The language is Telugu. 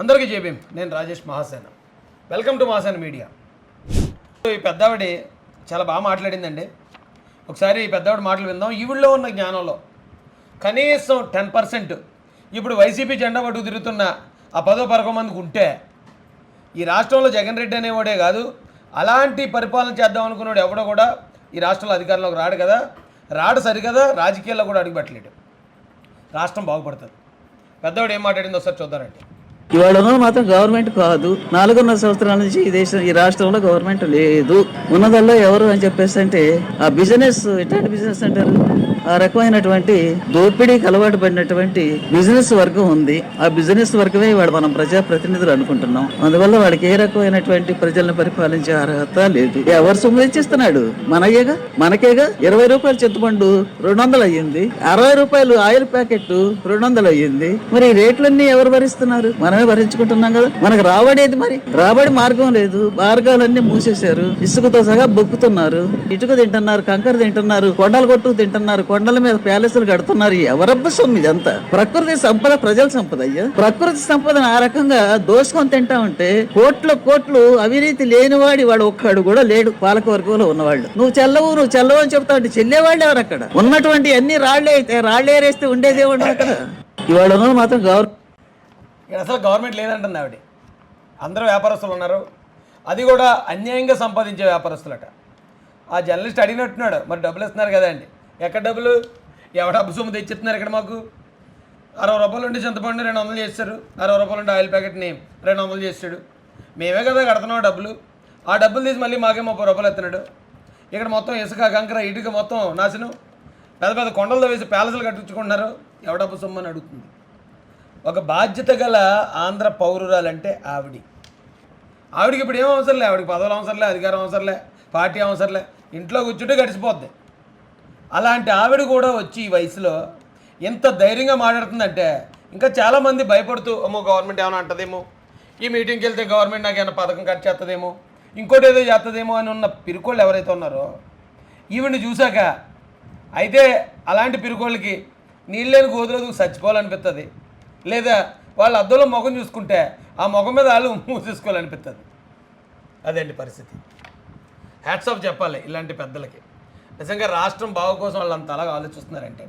అందరికీ జేబీం నేను Rajesh Mahasena. Welcome to Mahasena media. ఈ పెద్దావిడి చాలా బాగా మాట్లాడిందండి. ఒకసారి ఈ పెద్దవాడు మాటలు విందాం. ఈవిడలో ఉన్న జ్ఞానంలో కనీసం టెన్ పర్సెంట్ ఇప్పుడు వైసీపీ జెండా పట్టుకు తిరుగుతున్న ఆ పదో పరకం మందికి ఉంటే ఈ రాష్ట్రంలో జగన్ రెడ్డి అనేవాడే కాదు అలాంటి పరిపాలన చేద్దాం అనుకున్నాడు ఎవడో కూడా ఈ రాష్ట్రంలో అధికారంలోకి రాడు కదా. రాడు సరికదా రాజకీయాల్లో కూడా అడుగుపెట్టలేడు. రాష్ట్రం బాగుపడుతుంది. పెద్దవాడు ఏం మాట్లాడిందో ఒకసారి చూద్దారండి ఇవాళ ఉన్నది మాత్రం గవర్నమెంట్ కాదు. నాలుగున్నర సంవత్సరాల నుంచి ఈ దేశం ఈ రాష్ట్రంలో గవర్నమెంట్ లేదు. ఉన్నదల్లో ఎవరు అని చెప్పేసి అంటే ఆ బిజినెస్ ఎట్లాంటి బిజినెస్ అంటారు. ఆ రకమైనటువంటి దోపిడీకి అలవాటు పడినటువంటి బిజినెస్ వర్గం ఉంది. ఆ బిజినెస్ వర్గమే వాడు మనం ప్రజాప్రతినిధులు అనుకుంటున్నాం. అందువల్ల వాడికి ఏ రకమైనటువంటి ప్రజలను పరిపాలించే అర్హత లేదు. ఎవరు సొమ్ము తెచ్చిస్తున్నాడు మనకేగా మనకేగా? ఇరవై రూపాయలు చింతపండు రెండు వందలు అయ్యింది. అరవై రూపాయలు ఆయిల్ ప్యాకెట్ రెండు వందలు అయ్యింది. మరి ఈ రేట్లన్నీ ఎవరు భరిస్తున్నారు? మనమే భరించుకుంటున్నాం కదా. మనకు రాబడేది మరి? రాబడి మార్గం లేదు. మార్గాలన్నీ మూసేశారు. ఇసుకతో సహా బొక్కుతున్నారు. ఇటుక తింటున్నారు కంకర తింటున్నారు కొండలు కొట్టు తింటున్నారు కొండల మీద ప్యాలెస్లు కడుతున్నారు. ఎవరబ్బ సొమ్ము ఇదంతా? ప్రకృతి సంపద ప్రజల సంపద అయ్యా. ప్రకృతి సంపదను ఆ రకంగా దోసుకొని తింటా ఉంటే కోట్ల కోట్లు అవినీతి లేనివాడి వాడు ఒక్కడు కూడా లేడు. పాలక వర్గంలో ఉన్నవాళ్ళు. నువ్వు చెల్లవు నువ్వు చెల్లవు అని చెప్తా ఉంటే చెల్లేవాళ్ళు ఎవరు అక్కడ ఉన్నటువంటి అన్ని రాళ్ళే అయితే రాళ్ళే ఏరేస్తే ఉండేదే ఉండదు అక్కడ ఇవాళ మాత్రం గవర్నమెంట్ ఇక్కడ అసలు గవర్నమెంట్ లేదంటుంది ఆవిడ. అందరూ వ్యాపారస్తులు ఉన్నారు. అది కూడా అన్యాయంగా సంపాదించే వ్యాపారస్తులట. ఆ జర్నలిస్ట్ అడిగినట్టున్నాడు మరి డబ్బులు ఇస్తున్నారు కదా అండి. ఎక్కడ డబ్బులు? ఎవడ డబ్బు సొమ్ము తెచ్చిస్తున్నారు ఇక్కడ మాకు? అరవై రూపాయలు ఉండి చింతపండు రెండు వందలు చేస్తారు అరవై రూపాయలు ఉండి ఆయిల్ ప్యాకెట్ని రెండు వందలు చేస్తాడు మేమే కదా కడుతున్నాం ఆ డబ్బులు. ఆ డబ్బులు తీసి మళ్ళీ మాకే ముప్పై రూపాయలు ఎత్తున్నాడు ఇక్కడ మొత్తం ఇసుక కంకర ఇటుక మొత్తం నాశనం. పెద్ద పెద్ద కొండలతో వేసి ప్యాలెస్లు కట్టించుకుంటున్నారు. ఎవడబ్బు సొమ్ము అని అడుగుతుంది. ఒక బాధ్యత గల ఆంధ్ర పౌరురాలంటే ఆవిడి. ఆవిడికి ఇప్పుడు ఏం అవసరం లే? పదవులు అవసరంలే అధికారం అవసరంలే పార్టీ అవసరంలే ఇంట్లో కూర్చుంటే గడిచిపోద్ది. అలాంటి ఆవిడ కూడా వచ్చి ఈ వయసులో ఎంత ధైర్యంగా మాట్లాడుతుందంటే ఇంకా చాలామంది భయపడుతూ అమ్మో గవర్నమెంట్ ఏమైనా అంటదేమో? ఈ మీటింగ్కి వెళ్తే గవర్నమెంట్ నాకు ఏమైనా పథకం కట్ చేస్తుందేమో ఇంకోటి ఏదో చేస్తుందేమో అని ఉన్న పిరుకోళ్ళు ఎవరైతే ఉన్నారో ఈవిని చూశాక అయితే అలాంటి పిరుకోళ్ళకి నీళ్ళని గోధులకు చచ్చిపోవాలనిపిస్తుంది లేదా వాళ్ళ అద్దంలో ముఖం చూసుకుంటే ఆ ముఖం మీద వాళ్ళు మూసేసుకోవాలనిపిస్తుంది అదండి పరిస్థితి? హ్యాట్స్ ఆఫ్ చెప్పాలి ఇలాంటి పెద్దలకి. నిజంగా రాష్ట్రం బాగు కోసం వాళ్ళు అంత ఆలోచిస్తున్నారంటే